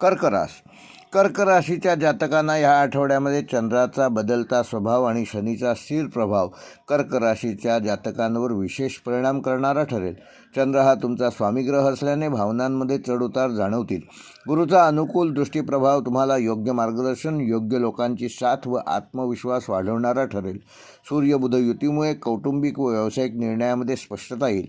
कर्क रास कर्क राशीच्या जातकांना ह्या आठवड्यामध्ये चंद्राचा बदलता स्वभाव आणि शनीचा स्थिर प्रभाव कर्क राशीच्या जातकांवर विशेष परिणाम करणारा ठरेल. चंद्र हा तुमचा स्वामीग्रह असल्याने भावनांमध्ये चढउतार जाणवतील. गुरुचा अनुकूल दृष्टीप्रभाव तुम्हाला योग्य मार्गदर्शन योग्य लोकांची साथ व आत्मविश्वास वाढवणारा ठरेल. सूर्यबुध युतीमुळे कौटुंबिक व व्यावसायिक निर्णयामध्ये स्पष्टता येईल.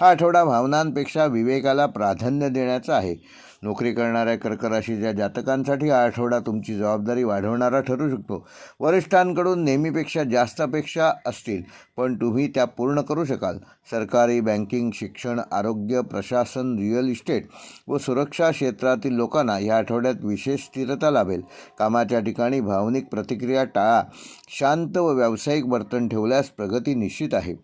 हा आठवडा भावनांपेक्षा विवेकाला प्राधान्य देण्याचा आहे. नोकरी करणाऱ्या कर्कराशीच्या जातकांसाठी हा आठवडा तुमची जबाबदारी वाढवणारा ठरू शकतो. वरिष्ठांकडून नेहमीपेक्षा जास्त अपेक्षा असतील पण तुम्ही त्या पूर्ण करू शकाल. सरकारी बँकिंग शिक्षण आरोग्य प्रशासन रिअल इस्टेट व सुरक्षा क्षेत्रातील लोकांना या आठवड्यात विशेष स्थिरता लाभेल. कामाच्या ठिकाणी भावनिक प्रतिक्रिया टाळा. शांत व व्यावसायिक वर्तन ठेवल्यास प्रगती निश्चित आहे.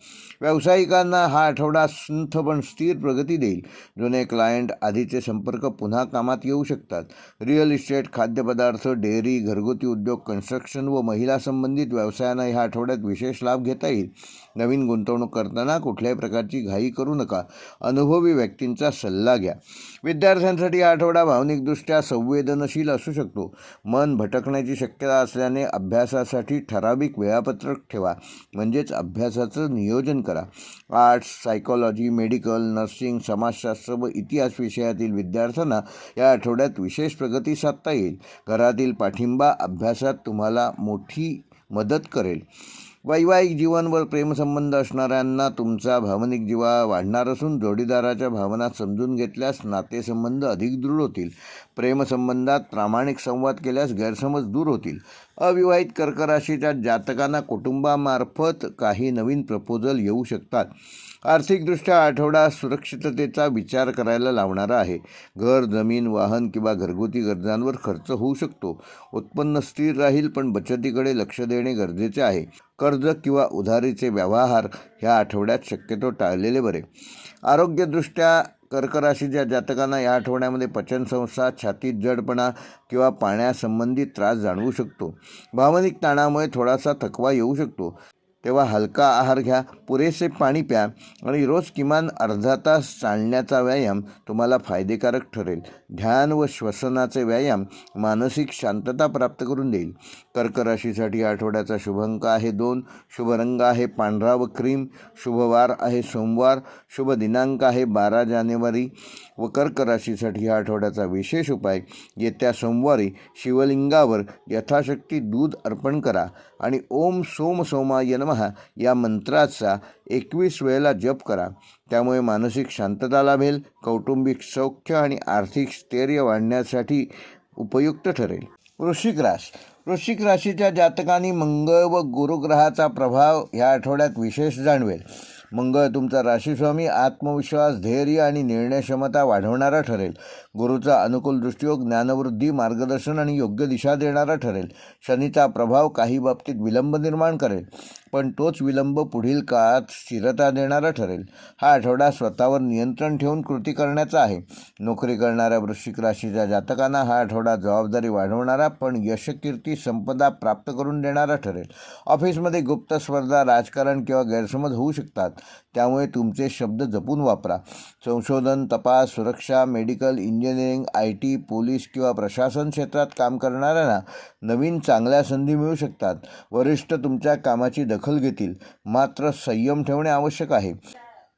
व्यावसायिकांना हा आठवडा संथ पण स्थिर प्रगती देईल. जुने क्लायंट आधीचे संपर्क पुन्हा कामात येऊ शकतात. रिअल इस्टेट खाद्यपदार्थ डेअरी घरगुती उद्योग कन्स्ट्रक्शन व महिला संबंधित व्यवसायांना ह्या आठवड्यात विशेष लाभ घेता येईल. नवीन गुंतवणूक करताना कुठल्याही प्रकारची घाई करू नका. अनुभवी व्यक्तींचा सल्ला घ्या. विद्यार्थ्यांसाठी हा आठवडा भावनिकदृष्ट्या संवेदनशील असू शकतो. मन भटकण्याची शक्यता असल्याने अभ्यासासाठी ठराविक वेळापत्रक ठेवा म्हणजेच अभ्यासाचं नियोजन करा. आर्ट्स सायकॉलॉजी मेडिकल नर्सिंग समाजशास्त्र व इतिहास विषयातील विद्यार्थ्यांना या आठवड्यात विशेष प्रगती साधता येईल. घरातील पाठिंबा अभ्यासात तुम्हाला मोठी मदत करेल. वैवाहिक जीवनवर प्रेमसंबंध असणाऱ्यांना तुमचा भावनिक जीवा वाढणार असून जोडीदाराच्या भावना समजून घेतल्यास नातेसंबंध अधिक दृढ होतील. प्रेमसंबंधात प्रामाणिक संवाद केल्यास गैरसमज दूर होतील. अविवाहित कर्क राशीच्या जातकांना कुटुंबामार्फत काही नवीन प्रपोजल येऊ शकतात. आर्थिकदृष्ट्या आठवडा सुरक्षिततेचा विचार करायला लावणारा आहे. घर जमीन वाहन किंवा घरगुती गरजांवर खर्च होऊ शकतो. उत्पन्न स्थिर राहील पण बचतीकडे लक्ष देणे गरजेचे आहे. कर्ज किंवा उधारीचे व्यवहार ह्या आठवड्यात शक्यतो टाळलेले बरे. आरोग्यदृष्ट्या कर्कराशी ज्या जातकांना या आठवड्यामध्ये पचनसंस्था छातीत जडपणा किंवा पाण्यासंबंधित त्रास जाणवू शकतो. भावनिक ताणामुळे थोडासा थकवा येऊ शकतो. तेव्हा हलका आहार घ्या पुरेसे पाणी प्या आणि रोज किमान अर्धा तास चालण्याचा व्यायाम तुम्हाला फायदेकारक ठरेल. ध्यान व श्वसनाचे व्यायाम मानसिक शांतता प्राप्त करून देईल. कर्क राशीसाठी आठवड्याचा शुभ अंक आहे दोन. शुभ रंग आहे पांढरा व क्रीम. शुभवार आहे सोमवार. शुभ दिनांक आहे बारा जानेवारी व कर्क राशीसाठी या आठवड्याचा विशेष उपाय. येत्या सोमवारी शिवलिंगावर यथाशक्ती दूध अर्पण करा आणि ओम सोम सोमाय नमः या मंत्राचा एकवीस वेळेला जप करा. त्यामुळे मानसिक शांतता लाभेल कौटुंबिक सौख्य आणि आर्थिक स्थैर्य वाढण्यासाठी उपयुक्त ठरेल. वृश्चिक राश. वृश्चिक राशीच्या जातकांनी मंगळ व गुरुग्रहाचा प्रभाव ह्या आठवड्यात विशेष जाणवेल. मंगळ तुमचा राशीस्वामी आत्मविश्वास धैर्य आणि निर्णयक्षमता वाढवणारा ठरेल. गुरुचा अनुकूल दृष्टियोग ज्ञानवृद्धी मार्गदर्शन आणि योग्य दिशा देणारा ठरेल. शनीचा प्रभाव काही बाबतीत विलंब निर्माण करेल पण तोच विलंब पुढील काळात स्थिरता देणारा ठरेल. हा आठवडा स्वतःवर नियंत्रण ठेवून कृती करण्याचा आहे. नोकरी करणाऱ्या वृश्चिक राशीच्या जातकांना हा आठवडा जबाबदारी वाढवणारा पण यशकीर्ती संपदा प्राप्त करून देणारा ठरेल. ऑफिसमध्ये गुप्त स्पर्धा राजकारण किंवा गैरसमज होऊ शकतात. त्यामुळे तुमचे शब्द जपून वापरा. संशोधन तपास सुरक्षा medical engineering engineering I T police किंवा प्रशासन क्षेत्रात काम करणाऱ्यांना नवीन चांगल्या संधी मिळू शकतात. वरिष्ठ तुमच्या कामाची दखल घेतील. मात्र संयम ठेवणे आवश्यक आहे.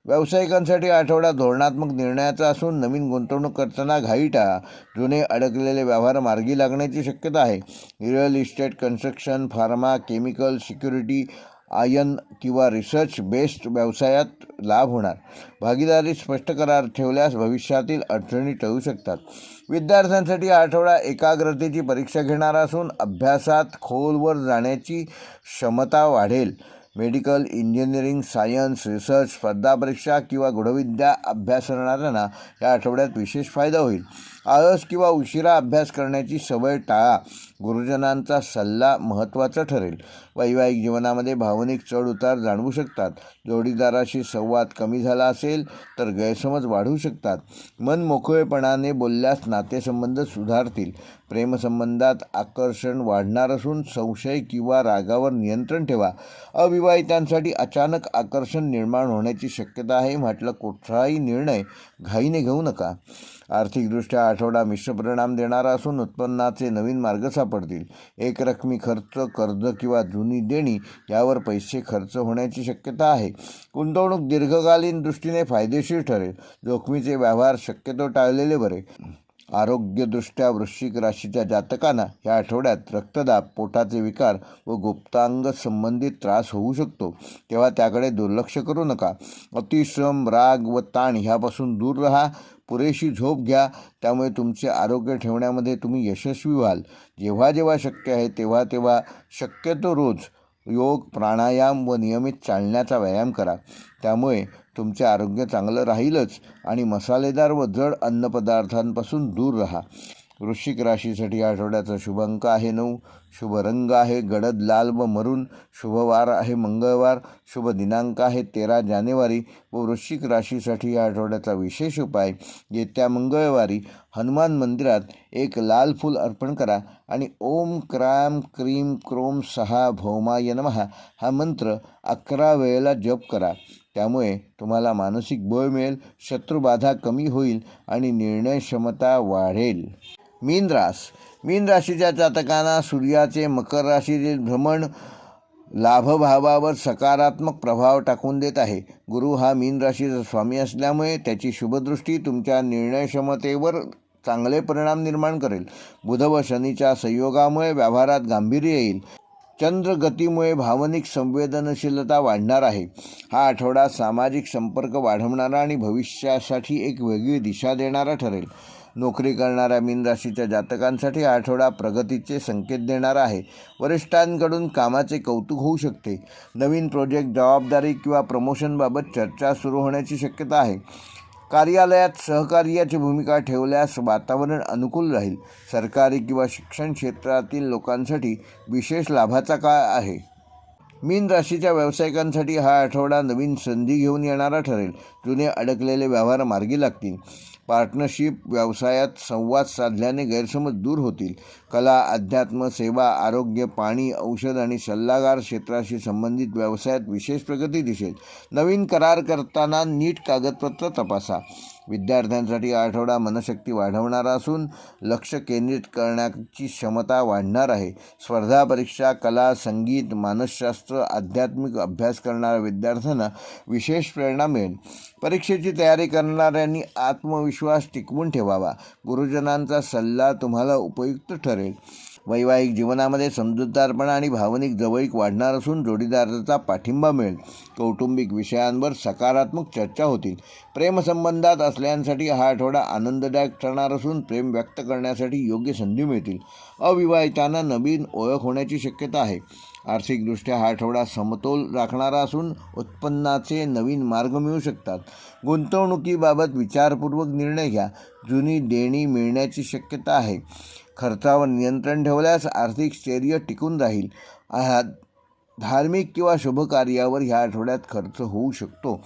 व्यावसायिकांसाठी आठवडा धोरणात्मक निर्णयाचा असून नवीन गुंतवणूक करताना घाई टाळा जुने अडकलेले व्यवहार मार्गी लागण्याची शक्यता आहे. Real estate construction pharma chemical security ion किंवा रिसर्च बेस्ड व्यवसायात लाभ होणार. भागीदारी स्पष्ट करार ठेवल्यास भविष्यातील अडचणी टळू शकतात. विद्यार्थ्यांसाठी आठवडा एकाग्रतेची परीक्षा घेणारा असून अभ्यासात खोलवर जाण्याची क्षमता वाढेल. मेडिकल इंजिनिअरिंग सायन्स रिसर्च स्पर्धा परीक्षा किंवा गूढविद्या अभ्यास करणाऱ्यांना या आठवड्यात विशेष फायदा होईल. आळस किंवा उशिरा अभ्यास करण्याची सवय टाळा. गुरुजनांचा सल्ला महत्त्वाचा ठरेल. वैवाहिक जीवनामध्ये भावनिक चढउतार जाणवू शकतात. जोडीदाराशी संवाद कमी झाला असेल तर गैरसमज वाढू शकतात. मन मोकळेपणाने बोलल्यास नातेसंबंध सुधारतील. प्रेमसंबंधात आकर्षण वाढणार असून संशय किंवा रागावर नियंत्रण ठेवा. अविवाहितांसाठी अचानक आकर्षण निर्माण होण्याची शक्यता आहे म्हटलं कुठलाही निर्णय घाईने घेऊ नका. आर्थिकदृष्ट्या आठवडा मिश्र परिणाम देणारा असून उत्पन्नाचे नवीन मार्ग सापडतील. एकरकमी खर्च कर्ज किंवा जुनी देणी यावर पैसे खर्च होण्याची शक्यता आहे. गुंतवणूक दीर्घकालीन दृष्टीने फायदेशीर ठरेल. जोखमीचे व्यवहार शक्यतो टाळलेले बरे. आरोग्यदृष्ट्या वृश्चिक राशीच्या जातकांना या आठवड्यात रक्तदाब पोटाचे विकार व गुप्तांग संबंधित त्रास होऊ शकतो. तेव्हा त्याकडे दुर्लक्ष करू नका. अतिश्रम राग व ताण ह्यापासून दूर राहा. पुरेशी झोप घ्या. त्यामुळे तुमचे आरोग्य ठेवण्यामध्ये तुम्ही यशस्वी व्हाल. जेव्हा जेव्हा शक्य आहे तेव्हा तेव्हा शक्यतो रोज योग प्राणायाम व नियमित चालण्याचा व्यायाम करा. त्यामुळे तुमचे आरोग्य चांगलं राहीलच आणि मसालेदार व जड अन्नपदार्थांपासून दूर राहा. वृश्चिक राशीसाठी आठवड्याचा शुभ अंक आहे नऊ. शुभ रंग आहे गडद लाल व मरून शुभवार आहे मंगळवार शुभ दिनांक आहे तेरा जानेवारी व वृश्चिक राशीसाठी या आठवड्याचा विशेष उपाय. येत्या मंगळवारी हनुमान मंदिरात एक लाल फूल अर्पण करा आणि ओम क्राम क्रीम क्रोम सहा भौमाय नमहा हा मंत्र अकरा वेळेला जप करा. त्यामुळे तुम्हाला मानसिक बळ मिळेल शत्रुबाधा कमी होईल आणि निर्णय क्षमता वाढेल. मीन रास. मीन राशीच्या जातकांना सूर्याचे मकर राशीतील भ्रमण लाभभावावर सकारात्मक प्रभाव टाकून देत आहे. गुरु हा मीन राशीचा स्वामी असल्यामुळे त्याची शुभदृष्टी तुमच्या निर्णय क्षमतेवर चांगले परिणाम निर्माण करेल. बुध व शनीच्या संयोगामुळे व्यवहारात गांभीर्य येईल. चंद्र गतीमुळे भावनिक संवेदनशीलता वाढणार आहे. हा आठवडा सामाजिक संपर्क वाढवणारा आणि भविष्यासाठी एक वेगळी दिशा देणारा ठरेल. नोकरी करणाऱ्या मीनराशीच्या जातकांसाठी हा आठवडा प्रगतीचे संकेत देणारा आहे. वरिष्ठांकडून कामाचे कौतुक होऊ शकते. नवीन प्रोजेक्ट जबाबदारी किंवा प्रमोशनबाबत चर्चा सुरू होण्याची शक्यता आहे. कार्यालयात सहकार्याची भूमिका ठेवल्यास वातावरण अनुकूल राहील. सरकारी किंवा शिक्षण क्षेत्रातील लोकांसाठी विशेष लाभाचा काळ आहे. मीन राशीच्या व्यावसायिकांसाठी हा आठवडा नवीन संधी घेऊन येणारा ठरेल. जुने अडकलेले व्यवहार मार्गी लागतील. पार्टनरशिप व्यवसायात संवाद साधल्याने गैरसमज दूर होतील. कला अध्यात्म सेवा आरोग्य पाणी औषध आणि सल्लागार क्षेत्राशी संबंधित व्यवसायात विशेष प्रगती दिसेल. नवीन करार करताना नीट कागदपत्र तपासा. विद्यार्थ्यांसाठी आठवडा मनशक्ती वाढवणारा असून लक्ष केंद्रित करण्याची क्षमता वाढणार आहे. स्पर्धा परीक्षा कला संगीत मानसशास्त्र आध्यात्मिक अभ्यास करणाऱ्या विद्यार्थ्यांना विशेष प्रेरणा मिळेल. परीक्षेची तयारी करणाऱ्यांनी आत्मविश्वास टिकवून ठेवावा. गुरुजनांचा सल्ला तुम्हाला उपयुक्त ठरेल. वैवाहिक जीवनामध्ये समजूतदारपणा आणि भावनिक जवळीक वाढणार असून जोडीदाराचा पाठिंबा मिळेल. कौटुंबिक विषयांवर सकारात्मक चर्चा होतील. प्रेमसंबंधात असल्यांसाठी हा आठवडा आनंददायक ठरणार असून प्रेम व्यक्त करण्यासाठी योग्य संधी मिळतील. अविवाहितांना नवीन ओळख होण्याची शक्यता आहे. आर्थिकदृष्ट्या हा आठवडा समतोल राखणारा असून उत्पन्नाचे नवीन मार्ग मिळू शकतात. गुंतवणुकीबाबत विचारपूर्वक निर्णय घ्या. जुनी देणी मिळण्याची शक्यता आहे. खर्चावर नियंत्रण ठेवल्यास आर्थिक स्थैर्य टिकून राहील. धार्मिक किंवा शुभकार्यावर ह्या आठवड्यात खर्च होऊ शकतो.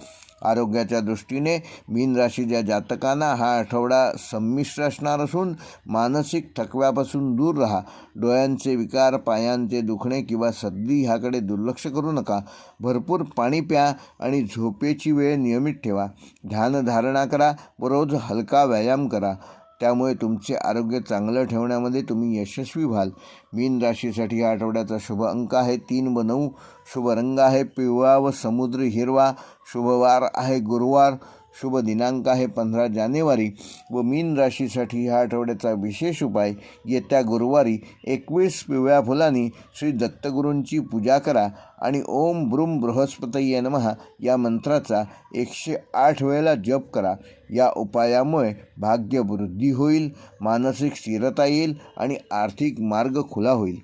आरोग्याच्या दृष्टीने मीन राशीच्या जातकांना हा आठवडा संमिश्र असणार असून मानसिक थकव्यापासून दूर राहा. डोळ्यांचे विकार पायांचे दुखणे किंवा सर्दी ह्याकडे दुर्लक्ष करू नका. भरपूर पाणी प्या आणि झोपेची वेळ नियमित ठेवा. ध्यानधारणा करा. व रोज हलका व्यायाम करा. त्यामुळे तुमचे आरोग्य चांगलं ठेवण्यामध्ये तुम्ही यशस्वी व्हाल. मीन राशीसाठी या आठवड्याचा शुभ अंक आहे. तीन व नऊ शुभ रंग आहे. पिवळा व समुद्री हिरवा शुभवार आहे. गुरुवार शुभ दिनांक आहे पंधरा जानेवारी व मीन राशीसाठी ह्या आठवड्याचा विशेष उपाय येत्या गुरुवारी एकवीस पिवळ्या फुलांनी श्री दत्तगुरूंची पूजा करा आणि ओम ब्रुम बृहस्पतये नमः या मंत्राचा एकशे आठ वेळेला जप करा. या उपायामुळे भाग्यवृद्धी होईल मानसिक स्थिरता येईल आणि आर्थिक मार्ग खुला होईल.